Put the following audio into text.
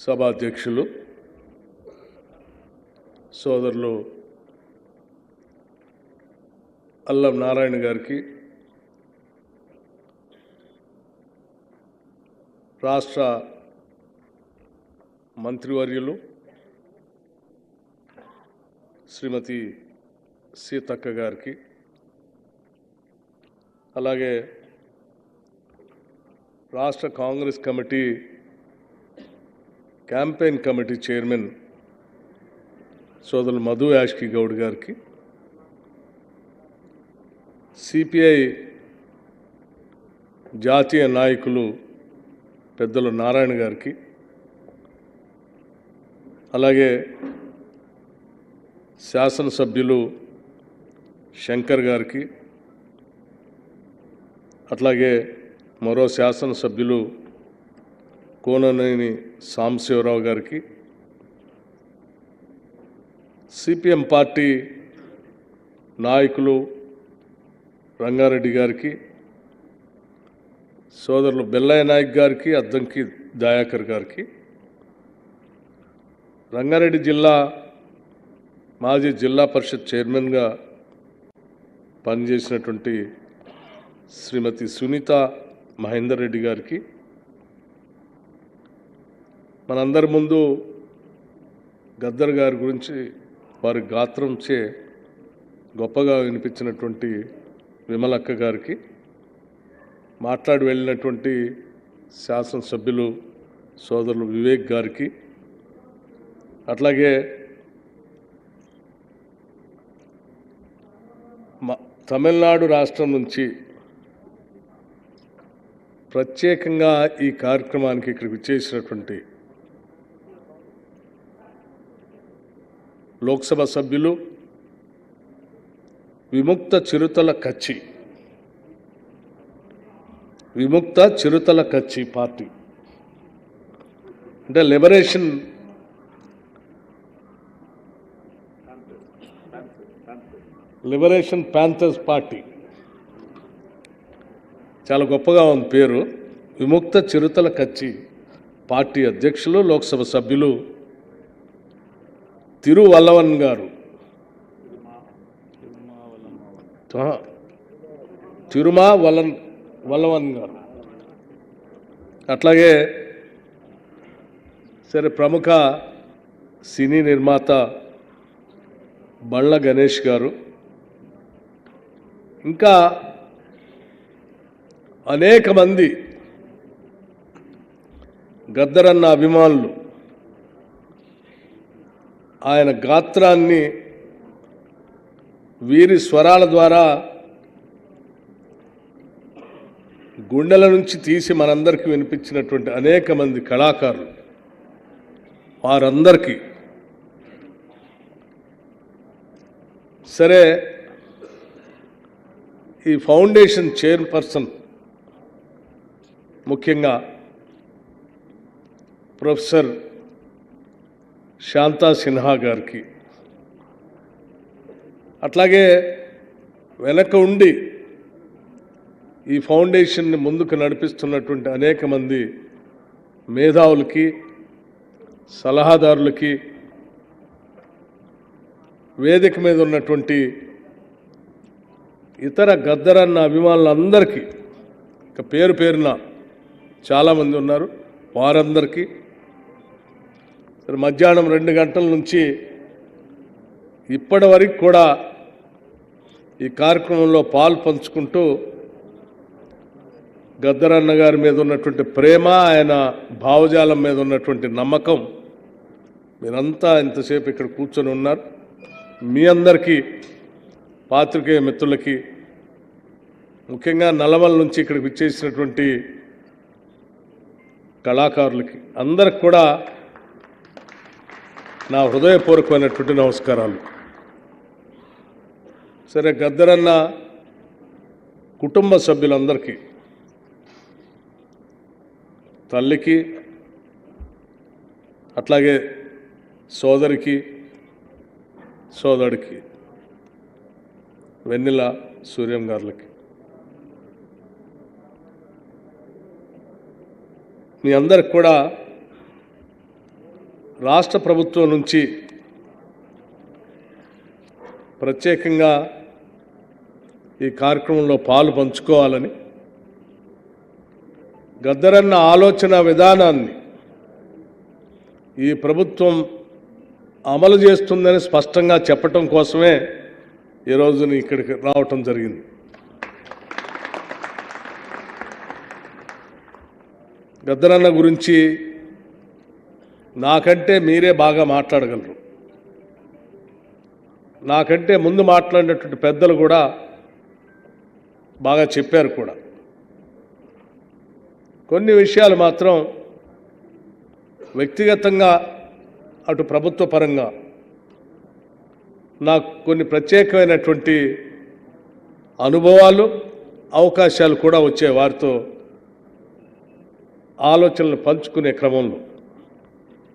సభాధ్యక్షులు సోదరులు అల్లం నారాయణ గారికి రాష్ట్ర మంత్రివర్యులు శ్రీమతి సీతక్క గారికి అలాగే రాష్ట్ర Congress committee campaign committee chairman సోదరులు మధు యాష్కి గౌడ్ గారికి సిపిఐ జాతీయ నాయకులు పెద్దలు నారాయణ గారికి అలాగే శాసనసభ్యులు శంకర్ గారికి అట్లాగే మరో శాసనసభ్యులు కోననేని సాంబశివరావు గారికి సిపిఎం పార్టీ నాయకులు రంగారెడ్డి గారికి సోదరులు బెల్లయ్య నాయక్ గారికి అద్దంకి దయాకర్ గారికి రంగారెడ్డి జిల్లా మాజీ జిల్లా పరిషత్ చైర్మన్గా పనిచేసినటువంటి శ్రీమతి సునీత మహేందర్ రెడ్డి గారికి మనందరి ముందు గద్దర్ గారి గురించి వారి గాత్రంచే గొప్పగా వినిపించినటువంటి విమలక్క గారికి మాట్లాడి వెళ్ళినటువంటి శాసనసభ్యులు సోదరులు వివేక్ గారికి అట్లాగే తమిళనాడు రాష్ట్రం నుంచి ప్రత్యేకంగా ఈ కార్యక్రమానికి ఇక్కడికి చేసినటువంటి లోక్సభ సభ్యులు విముక్త చిరుతల కచ్చి విముక్త చిరుతల కచ్చి పార్టీ. అంటే లిబరేషన్ లిబరేషన్ ప్యాంథర్స్ పార్టీ. చాలా గొప్పగా ఉంది పేరు. విముక్త చిరుతల కచ్చి పార్టీ అధ్యక్షులు లోక్సభ సభ్యులు తిరువల్లవన్ గారు. తిరుమా వలన్ వల్లవన్ గారు. అట్లాగే సరే ప్రముఖ సినీ నిర్మాత బళ్ళ గణేష్ గారు. ఇంకా అనేక మంది గద్దరన్న అభిమానులు. ఆయన గాత్రాన్ని వీరి స్వరాల ద్వారా గుండెల నుంచి తీసి మనందరికీ వినిపించినటువంటి అనేక మంది కళాకారులు వారందరికీ. సరే ఈ ఫౌండేషన్ చైర్పర్సన్ ముఖ్యంగా ప్రొఫెసర్ శాంతా సిన్హా గారికి. అట్లాగే వెనక ఉండి ఈ ఫౌండేషన్ని ముందుకు నడిపిస్తున్నటువంటి అనేక మంది మేధావులకి సలహాదారులకి వేదిక మీద ఉన్నటువంటి ఇతర గద్దరన్న అభిమానులందరికీ ఇక పేరు పేరున చాలామంది ఉన్నారు. వారందరికీ మధ్యాహ్నం రెండు గంటల నుంచి ఇప్పటి వరకు కూడా ఈ కార్యక్రమంలో పాలు పంచుకుంటూ గద్దరన్న గారి మీద ఉన్నటువంటి ప్రేమ ఆయన భావజాలం మీద ఉన్నటువంటి నమ్మకం మీరంతా ఇంతసేపు ఇక్కడ కూర్చొని ఉన్నారు. మీ అందరికీ పాత్రికేయ మిత్రులకి ముఖ్యంగా నల్లమల నుంచి ఇక్కడికి విచ్చేసినటువంటి కళాకారులకి అందరికి కూడా నా హృదయపూర్వకమైనటువంటి నమస్కారాలు. సరే గద్దరన్న కుటుంబ సభ్యులందరికీ తల్లికి అట్లాగే సోదరికి సోదరుడికి వెన్నెల సూర్యం గారులకి మీ అందరికి కూడా రాష్ట్ర ప్రభుత్వం నుంచి ప్రత్యేకంగా ఈ కార్యక్రమంలో పాలు పంచుకోవాలని గద్దరన్న ఆలోచన విధానాన్ని ఈ ప్రభుత్వం అమలు చేస్తుందని స్పష్టంగా చెప్పటం కోసమే ఈరోజు ఇక్కడికి రావటం జరిగింది. గద్దరన్న గురించి నాకంటే మీరే బాగా మాట్లాడగలరు. నాకంటే ముందు మాట్లాడినటువంటి పెద్దలు కూడా బాగా చెప్పారు కూడా. కొన్ని విషయాలు మాత్రం వ్యక్తిగతంగా అటు ప్రభుత్వ పరంగా నాకు కొన్ని ప్రత్యేకమైనటువంటి అనుభవాలు అవకాశాలు కూడా వచ్చే వారితో ఆలోచనలు పంచుకునే క్రమంలో.